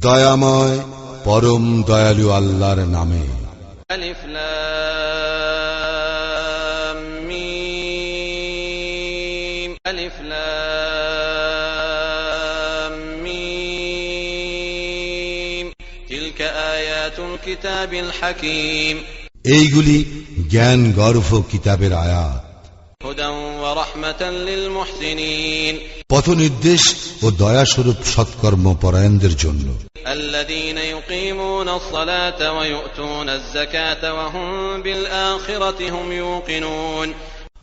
দয়াময় পরম দয়ালু আল্লাহর নামে। এইগুলি জ্ঞান গর্ভ কিতাবের আয়াত। হুদা পথ নির্দেশ ও দয়াস্বরূপ সৎকর্ম পরায়ণদের জন্য।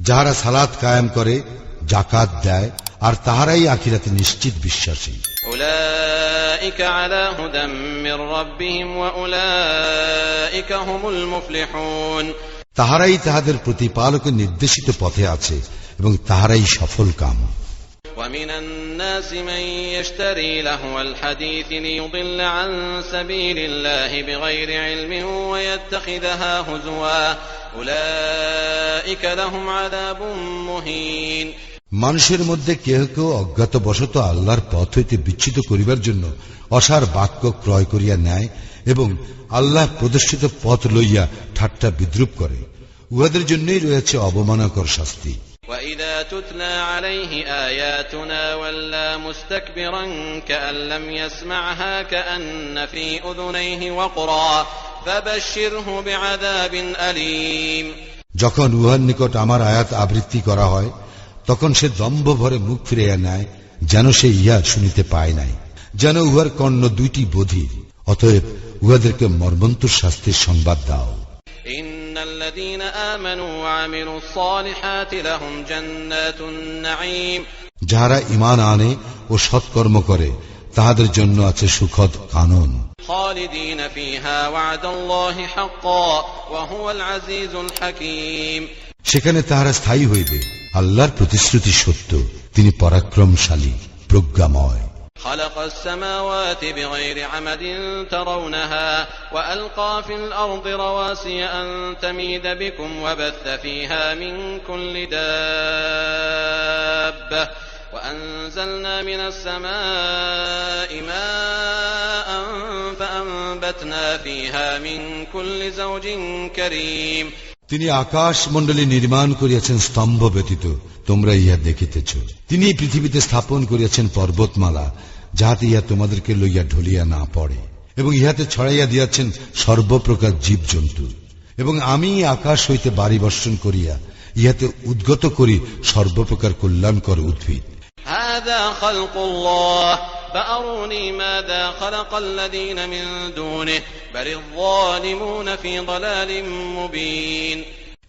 যাহারা সালাত কায়েম করে জাকাত দেয় আর তাহারাই আখিরাতে নিশ্চিত বিশ্বাসী। তাহারাই তাহাদের প্রতিপালকে নির্দেশিত পথে আছে এবং তাহারাই সফল কাম ومن الناس من يشتري لهو الحديث ليضل عن سبيل الله بغير علم ويتخذها هزوا أولئك لهم عذاب مهين মানুষের মধ্যে কেহ কেউ অজ্ঞাত বশত আল্লাহর পথ হইতে বিচ্ছিত করিবার জন্য অসার বাক্য ক্রয় করিয়া নেয় এবং আল্লাহ প্রদর্শিত পথ লইয়া ঠাট্টা বিদ্রুপ করে উহাদের জন্যই রয়েছে অবমানকর শাস্তি وإذا تتلى عليه آياتنا ولى مستكبرا كأن لم يسمعها كأن في أذنيه وقرا فبشره بعذاب أليم যখন উহার নিকট আমার আয়াত আবৃত্তি করা হয় তখন সে দম্ভ ভরে মুখ ফিরাইয়া নেয় যেন সে ইহা শুনিতে পায় নাই যেন উহার কর্ণ দুইটি বধির অতএব উহাদেরকে মর্মন্তুর শাস্তির সংবাদ দাও إن الذين آمنوا وعملوا الصالحات لهم جنات النعيم যাহারা ইমান আনে ও সৎকর্ম করে তাহাদের জন্য আছে সুখদ কানন خالدين فيها وعد الله حقا وهو العزيز الحكيم সেখানে তাহারা স্থায়ী হইবে আল্লাহর প্রতিশ্রুতি সত্য তিনি পরাক্রমশালী প্রজ্ঞাময় خلق السماوات بغير عمد ترونها والقى في الارض رواسي ان تميد بكم وبث فيها من كل دابه وانزلنا من السماء ماء فانبتنا فيها من كل زوج كريم তিনি আকাশ মণ্ডলী নির্মাণ করিয়াছেন স্তম্ভ ব্যতীত তোমরা ইহা দেখিতেছ তিনি পৃথিবীতে স্থাপন করিয়াছেন পর্বতমালা যাহাতে ইহা তোমাদেরকে লইয়া ঢলিয়া না পড়ে এবং ইহাতে ছড়াইয়া দিয়াছেন সর্বপ্রকার জীবজন্তু। এবং আমি আকাশ হইতে বাড়ি বর্ষণ করিয়া ইহাতে উদ্গত করি সর্বপ্রকার কল্যাণকর উদ্ভিদ।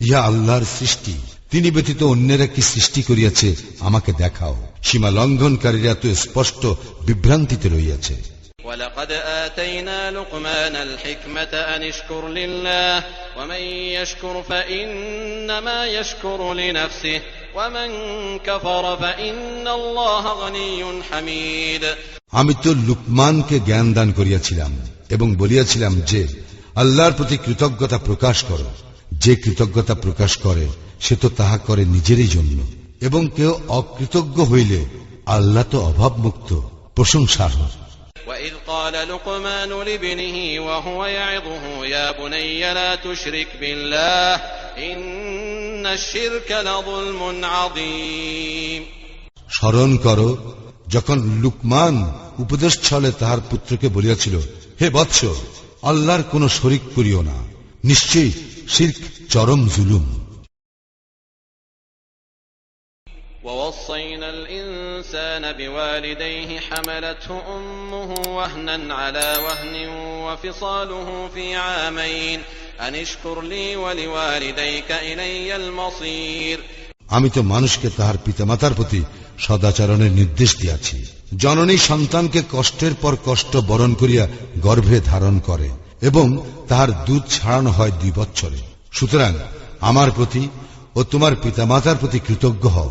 ইহা আল্লাহর সৃষ্টি তিনি ব্যতীত অন্যেরা কি সৃষ্টি করিয়াছে আমাকে দেখাও সীমা লঙ্ঘনকারীরা তো স্পষ্ট বিভ্রান্তিতে রইয়াছে ولقد آتينا لقمان الحكمة أن اشكر لله ومن يشكر فإنما يشكر لنفسه ومن كفر فإن الله غني حميد আমি তো লুকমানকে জ্ঞান দান করিয়াছিলাম এবং বলিয়াছিলাম যে আল্লাহর প্রতি কৃতজ্ঞতা প্রকাশ করো যে কৃতজ্ঞতা প্রকাশ করে সে তো তাহা করে নিজেরই জন্য এবং কেউ অকৃতজ্ঞ হইলে আল্লাহ তো অভাবমুক্ত প্রশংসার وإذ قال لقمان لابنه وهو يعظه يا بني لا تشرك بالله إن الشرك لظلم عظيم স্মরণ করো যখন লুকমান উপদেশ ছলে তাহার পুত্রকে বলিয়াছিল হে বৎস আল্লাহর কোন শরিক করিও না নিশ্চয়ই শির্ক চরম জুলুম ووصينا الإنسان بوالديه حملته أمه وهنا على وهن وفصاله في عامين أن اشكر لي ولوالديك إلي المصير আমি তো মানুষকে তাহার পিতামাতার প্রতি সদাচরণের নির্দেশ দিয়াছি জননী সন্তানকে কষ্টের পর কষ্ট বরণ করিয়া গর্ভে ধারণ করে এবং তাহার দুধ ছাড়ানো হয় দুই বৎসরে সুতরাং আমার প্রতি ও তোমার পিতামাতার প্রতি কৃতজ্ঞ হও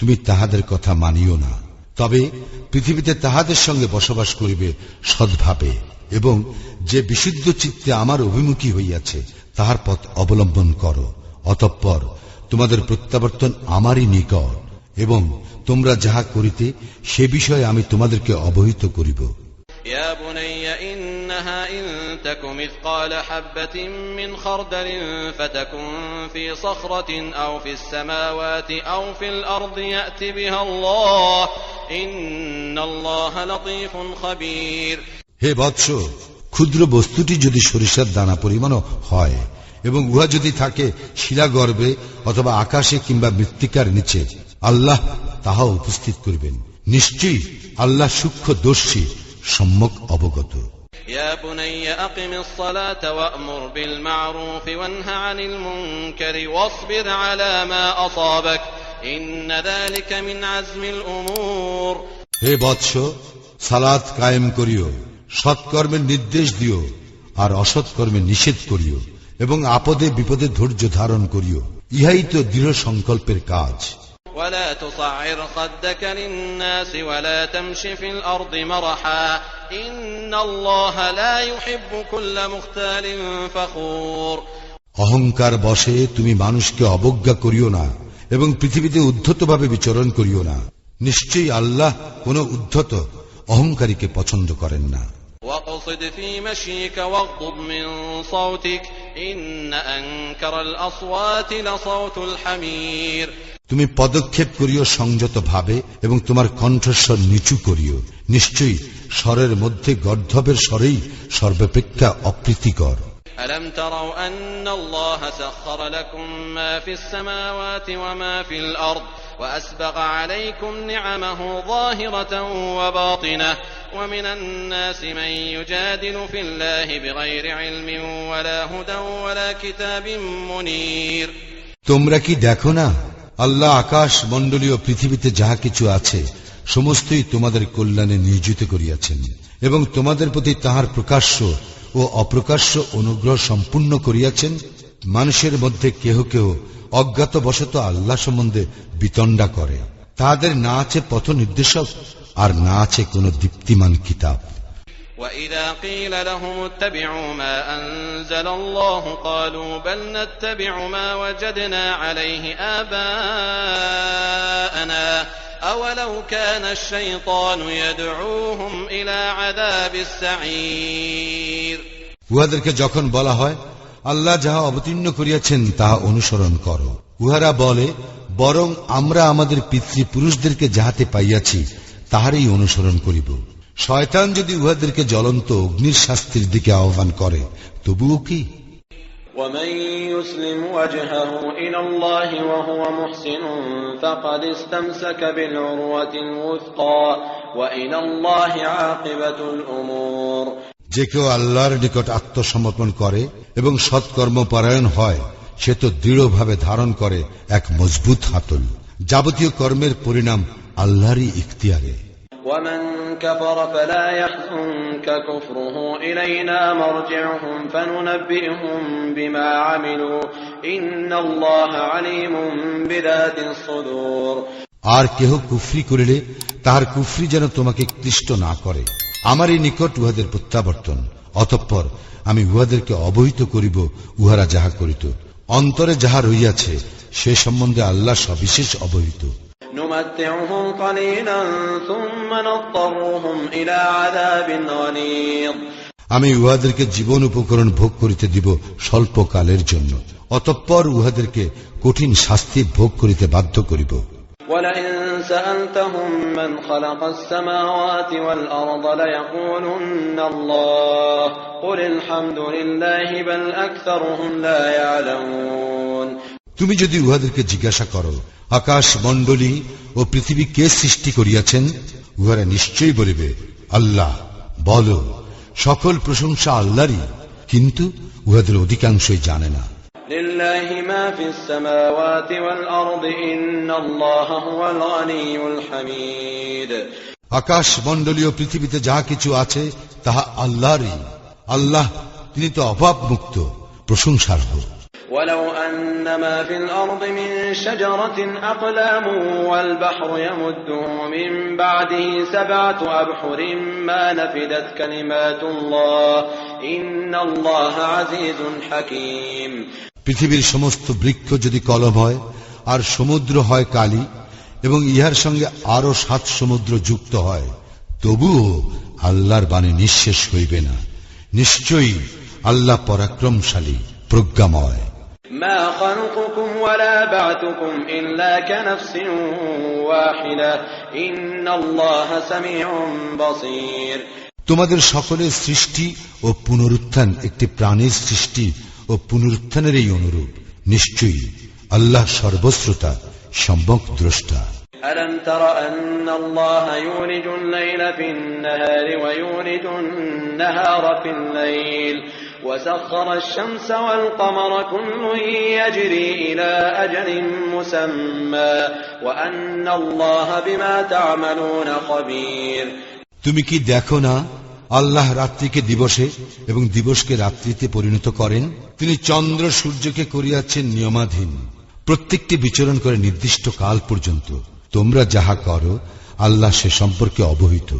তুমি তাহাদের কথা মানিও না। তবে পৃথিবীতে তাহাদের সঙ্গে বসবাস করিবে সদ্ভাবে, এবং যে বিশুদ্ধ চিত্তে আমার অভিমুখী হইয়াছে, তাহার পথ অবলম্বন করো। অতঃপর তোমাদের প্রত্যাবর্তন আমারই নিকট, এবং তোমরা যাহা করিতে, সে বিষয়ে আমি তোমাদেরকে অবহিত করিব। إنها إن تك مثقال حبة من خردل فتكن في صخرة أو في السماوات أو في الأرض يأت بها الله إن الله لطيف خبير হে বৎস ক্ষুদ্র বস্তুটি যদি সরিষার দানা পরিমাণও হয় এবং উহা যদি থাকে শিলা গর্বে অথবা আকাশে কিংবা মৃত্তিকার নিচে আল্লাহ তাহা উপস্থিত করবেন নিশ্চয়ই আল্লাহ সূক্ষ্ম দর্শী সম্যক অবগত يا بني أقم الصلاة وأمر بالمعروف وانه عن المنكر واصبر على ما أصابك إن ذلك من عزم الأمور হে বৎস সালাত কায়েম করিও সৎকর্মের নির্দেশ দিও আর অসৎকর্মে নিষেধ করিও এবং আপদে বিপদে ধৈর্য ধারণ করিও ইহাই তো দৃঢ় সংকল্পের কাজ ولا تصعر خدك للناس ولا تمش في الأرض مرحا إن الله لا يحب كل مختال فخور অহংকার বশে তুমি মানুষকে অবজ্ঞা করিও না এবং পৃথিবীতে উদ্ধতভাবে বিচরণ করিও না নিশ্চয়ই আল্লাহ কোন উদ্ধত অহংকারীকে পছন্দ করেন না واقصد في مشيك واغضض من صوتك إن أنكر الأصوات لصوت الحمير তুমি পদক্ষেপ করিও সংযত ভাবে এবং তোমার কণ্ঠস্বর নিচু করিও নিশ্চয়ই স্বরের মধ্যে গর্ধবের স্বরেই সর্বাপেক্ষা অপ্রীতিকর ألم تروا أن الله سخر لكم ما في السماوات وما في الأرض وأسبغ عليكم نعمه ظاهرة وباطنة ومن الناس من يجادل في الله بغير علم ولا هدى ولا كتاب منير তোমরা কি দেখো না আল্লাহ আকাশ মণ্ডলীয় পৃথিবীতে যাহা কিছু আছে, সমস্তই তোমাদের কল্যাণে নিয়োজিত করিয়াছেন এবং তোমাদের প্রতি তাহার প্রকাশ্য ও অপ্রকাশ্য অনুগ্রহ সম্পূর্ণ করিয়াছেন। মানুষের মধ্যে কেহ কেহ অজ্ঞাতবশত আল্লাহ সম্বন্ধে বিতণ্ডা করে। তাহাদের না আছে পথ নির্দেশক আর না আছে কোন দীপ্তিমান কিতাব। وإذا قيل لهم اتبعوا ما أنزل الله قالوا بل نتبع ما وجدنا عليه آباءنا أولو كان الشيطان يدعوهم إلى عذاب السعير উহাদেরকে যখন বলা হয় আল্লাহ যাহা অবতীর্ণ করিয়াছেন তাহা অনুসরণ করো উহারা বলে বরং আমরা আমাদের পিতৃপুরুষদেরকে যাহাতে পাইয়াছি তাহারই অনুসরণ করিব শয়তান যদি উহাদেরকে জ্বলন্ত অগ্নির শাস্তির দিকে আহ্বান করে তবুও কি ومن يسلم وجهه إلى الله وهو محسن فقد استمسك بالعروة الوثقى وإلى الله عاقبة الأمور যে কেউ আল্লাহর নিকট আত্মসমর্পণ করে এবং সৎকর্ম পরায়ণ হয় সে তো দৃঢ়ভাবে ধারণ করে এক মজবুত হাতল যাবতীয় কর্মের পরিণাম আল্লাহরই ইখতিয়ারে ومن كفر فلا يحزنك كفره إلينا مرجعهم فننبئهم بما عملوا إن الله عليم بذات الصدور আর কেহ কুফরি করিলে তাহার কুফরি যেন তোমাকে ক্লিষ্ট না করে আমারই নিকট উহাদের প্রত্যাবর্তন অতঃপর আমি উহাদেরকে অবহিত করিব উহারা যাহা করিত অন্তরে যাহা রইয়াছে সে সম্বন্ধে আল্লাহ সবিশেষ অবহিত نمتعهم قليلا ثم نضطرهم إلى عذاب غليظ আমি উহাদেরকে জীবন উপকরণ ভোগ করিতে দিব স্বল্পকালের জন্য অতঃপর উহাদেরকে কঠিন শাস্তি ভোগ করিতে বাধ্য করিব ولئن سألتهم من خلق السماوات والأرض ليقولن الله قل الحمد لله بل أكثرهم لا يعلمون তুমি যদি উহাদেরকে জিজ্ঞাসা করো আকাশ মণ্ডলী ও পৃথিবী কে সৃষ্টি করিয়াছেন উহারা নিশ্চয়ই বলিবে আল্লাহ বল সকল প্রশংসা আল্লাহরই কিন্তু উহাদের অধিকাংশই জানে না। আকাশ মন্ডলীয় পৃথিবীতে যা কিছু আছে তাহা আল্লাহরই। আল্লাহ তিনি তো অভাব মুক্ত প্রশংসার হোক ولو أن ما في الأرض من شجرة أقلام والبحر يمده من بعده سبعة أبحر ما نفدت كلمات الله إن الله عزيز حكيم পৃথিবীর সমস্ত বৃক্ষ যদি কলম হয় আর সমুদ্র হয় কালি এবং ইহার সঙ্গে আরো সাত সমুদ্র যুক্ত হয় তবুও আল্লাহর বাণী নিঃশেষ হইবে না নিশ্চয়ই আল্লাহ পরাক্রমশালী প্রজ্ঞাময় ما خلقكم ولا بعثكم إلا كنفس واحدة إن الله سميع بصير তোমাদের সকলের সৃষ্টি ও পুনরুত্থান একটি প্রাণীর সৃষ্টি ও পুনরুত্থানের এই অনুরূপ নিশ্চয়ই আল্লাহ সর্বশ্রোতা সম্যক দ্রষ্টা ألم تر أن الله يولج الليل في النهار ويولج النهار في الليل وسخر الشمس والقمر كل يجري إلى أجل مسمى وأن الله بما تعملون خبير তুমি কি দেখো না আল্লাহ রাত্রিকে দিবসে এবং দিবসকে রাত্রিতে পরিণত করেন তিনি চন্দ্র সূর্যকে করিয়াছেন নিয়মাধীন প্রত্যেকটি বিচরণ করে নির্দিষ্ট কাল পর্যন্ত তোমরা যাহা করো আল্লাহ সে সম্পর্কে অবহিত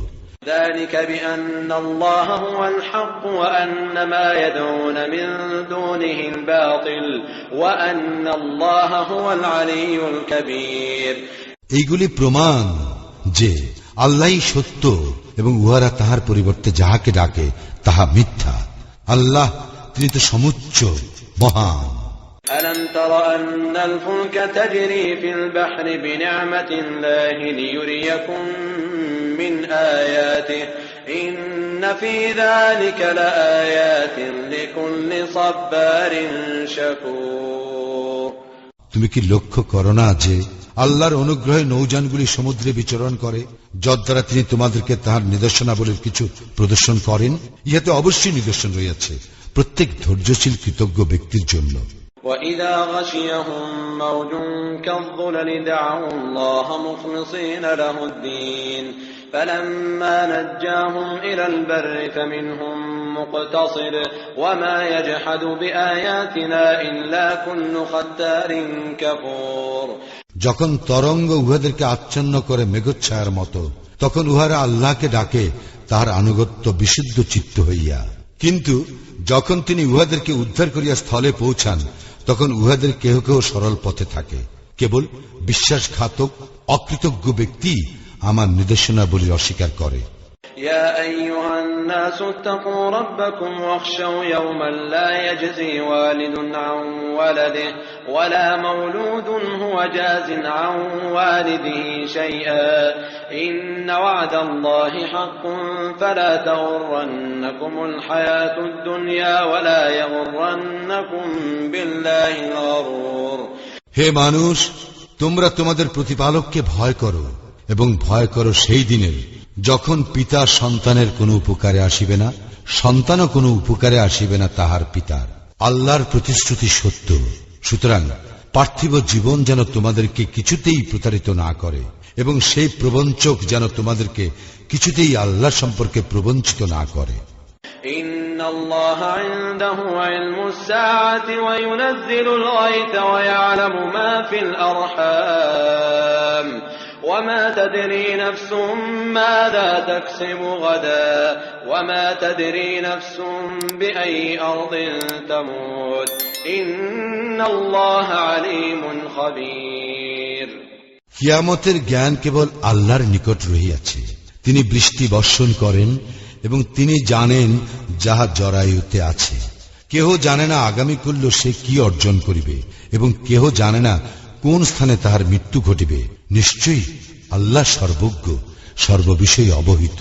ذلك بأن الله هو الحق وأن ما يدعون من دونه الباطل وأن الله هو العلي الكبير এইগুলি প্রমাণ যে আল্লাহই সত্য এবং উহারা তাহার পরিবর্তে যাহাকে ডাকে তাহা মিথ্যা আল্লাহ তিনি তো সমুচ্চ মহান ألم تر أن الفلك تجري في البحر بنعمة الله ليريكم من آياته إن في ذلك لآيات لكل صبار شكور তুমি কি লক্ষ্য করো না যে আল্লাহর অনুগ্রহে নৌযানগুলি সমুদ্রে বিচরণ করে যদ্বারা তিনি তোমাদেরকে তাহার নিদর্শনাবলীর কিছু প্রদর্শন করেন ইহাতে অবশ্যই নিদর্শন রয়েছে প্রত্যেক ধৈর্যশীল কৃতজ্ঞ ব্যক্তির জন্য وإذا غشيهم موج كالظلل دعوا الله مخلصين له الدين فلما نجاهم إلى البر فمنهم مقتصد وما يجحد بآياتنا إلا كل ختار كفور যখন তরঙ্গ উহাদেরকে আচ্ছন্ন করে মেঘচ্ছায়ার মতো তখন উহারা আল্লাহকে ডাকে তাহার আনুগত্য বিশুদ্ধ চিত্ত হইয়া কিন্তু যখন তিনি উহাদেরকে উদ্ধার করিয়া স্থলে পৌঁছান তখন উহাদের কেহ কেউ সরল পথে থাকে। কেবল বিশ্বাসঘাতক, অকৃতজ্ঞ ব্যক্তি আমার নির্দেশনাবলী অস্বীকার করে। يا أيها الناس اتقوا ربكم واخشوا يوما لا يجزي والد عن ولده ولا مولود هو جاز عن والده شيئا إن وعد الله حق فلا تغرنكم الحياة الدنيا ولا يغرنكم بالله الغرور হে মানুষ তোমরা তোমাদের প্রতিপালককে ভয় করো এবং ভয় করো সেই দিনের যখন পিতা সন্তানের কোনো উপকারে আসিবে না, সন্তানও কোনো উপকারে আসিবে না তাহার পিতার। আল্লাহর প্রতিশ্রুতি সত্য। সুতরাং পার্থিব জীবন যেন তোমাদেরকে কিছুতেই প্রতারিত না করে, এবং সেই প্রবঞ্চক যেন তোমাদেরকে কিছুতেই আল্লাহ সম্পর্কে প্রবঞ্চিত না করে। إن الله عنده علم الساعة وينزل الغيث ويعلم ما في الأرحام وما تدري نفس ماذا تكسب غدا وما تدري نفس بأي أرض تموت إن الله عليم خبير কিয়ামতের জ্ঞান কেবল আল্লাহর নিকট রহিয়াছে তিনি বৃষ্টি বর্ষণ করেন এবং তিনি জানেন যাহা জরায়ুতে আছে কেহ জানে না আগামীকুল্য সে কি অর্জন করিবে এবং কেহ জানে না কোন স্থানে তাহার মৃত্যু ঘটিবে নিশ্চয়ই আল্লাহ সর্বজ্ঞ সর্ববিষয়ে অবহিত।